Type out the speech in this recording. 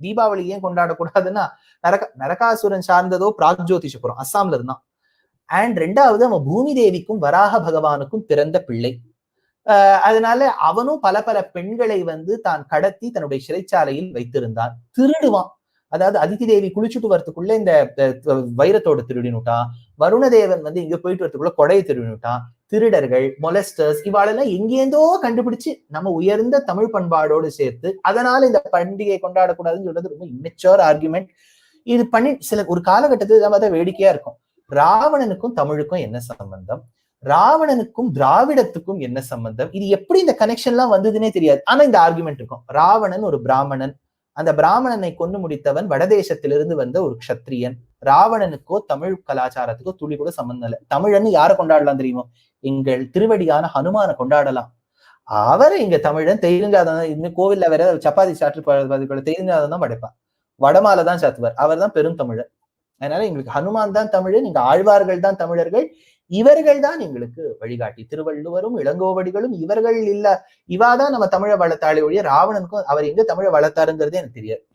தீபாவளி ஏன் கொண்டாடக்கூடாதுன்னா நரக நரகாசுரன் சார்ந்ததோ பிராக்ஜோதிஷபுரம் அஸ்ஸாம்ல இருந்தான். அண்ட் ரெண்டாவது அவன் பூமி தேவிக்கும் வராக பகவானுக்கும் பிறந்த பிள்ளை. ஆஹ் அதனால அவனும் பல பல பெண்களை வந்து தான் கடத்தி தன்னுடைய சிறைச்சாலையில் வைத்திருந்தான். திருடுவான். அதாவது அதிதி தேவி குளிச்சுட்டு வரத்துக்குள்ள இந்த வைரத்தோடு வைரத்தோட திருடினுட்டான். வருணதேவன் வந்து இங்க போயிட்டு வரதுக்குள்ள கொடையை திருடினுட்டான். திருடர்கள் மொலஸ்டர்ஸ் இவாளெல்லாம் எங்கேருந்தோ கண்டுபிடிச்சு நம்ம உயர்ந்த தமிழ் பண்பாடோடு சேர்த்து அதனால இந்த பண்டிகை கொண்டாடக்கூடாதுன்னு சொல்றது ரொம்ப இம்மெச்சோர் ஆர்குமெண்ட் இது பண்ணி சில ஒரு காலகட்டத்தில் நம்ம அதை வேடிக்கையா இருக்கும். ராவணனுக்கும் தமிழுக்கும் என்ன சம்பந்தம்? ராவணனுக்கும் திராவிடத்துக்கும் என்ன சம்பந்தம்? இது எப்படி இந்த கனெக்ஷன் எல்லாம் வந்ததுன்னே தெரியாது. ஆனா இந்த ஆர்குமெண்ட் இருக்கும். ராவணன் ஒரு பிராமணன். அந்த பிராமணனை கொண்டு முடித்தவன் வடதேசத்திலிருந்து வந்த ஒரு க்ஷத்ரியன். ராவணனுக்கோ தமிழ் கலாச்சாரத்துக்கோ துளி கூட சம்பந்தம் இல்லை. தமிழன்னு யாரை கொண்டாடலாம் தெரியுமோ? எங்கள் திருவடியான ஹனுமான கொண்டாடலாம். அவரை இங்க தமிழன் தெலுங்காதான் இன்னும் கோவில்ல வேற சப்பாத்தி சாற்று தெலுங்காதான் தான் படைப்பார். வடமால தான் சாத்துவார். அவர் தான் பெரும் தமிழர். அதனால எங்களுக்கு ஹனுமான் தான் தமிழ் நீங்க ஆழ்வார்கள் தான் தமிழர்கள். இவர்கள் தான் எங்களுக்கு வழிகாட்டி. திருவள்ளுவரும் இளங்கோவடிகளும் இவர்கள் இல்ல. இவாதான் நம்ம தமிழ வளர்த்தாளே ஒழிய ராவணனுக்கும் அவர் எங்க தமிழை வளர்த்தாருங்கிறதே எனக்கு தெரியாது.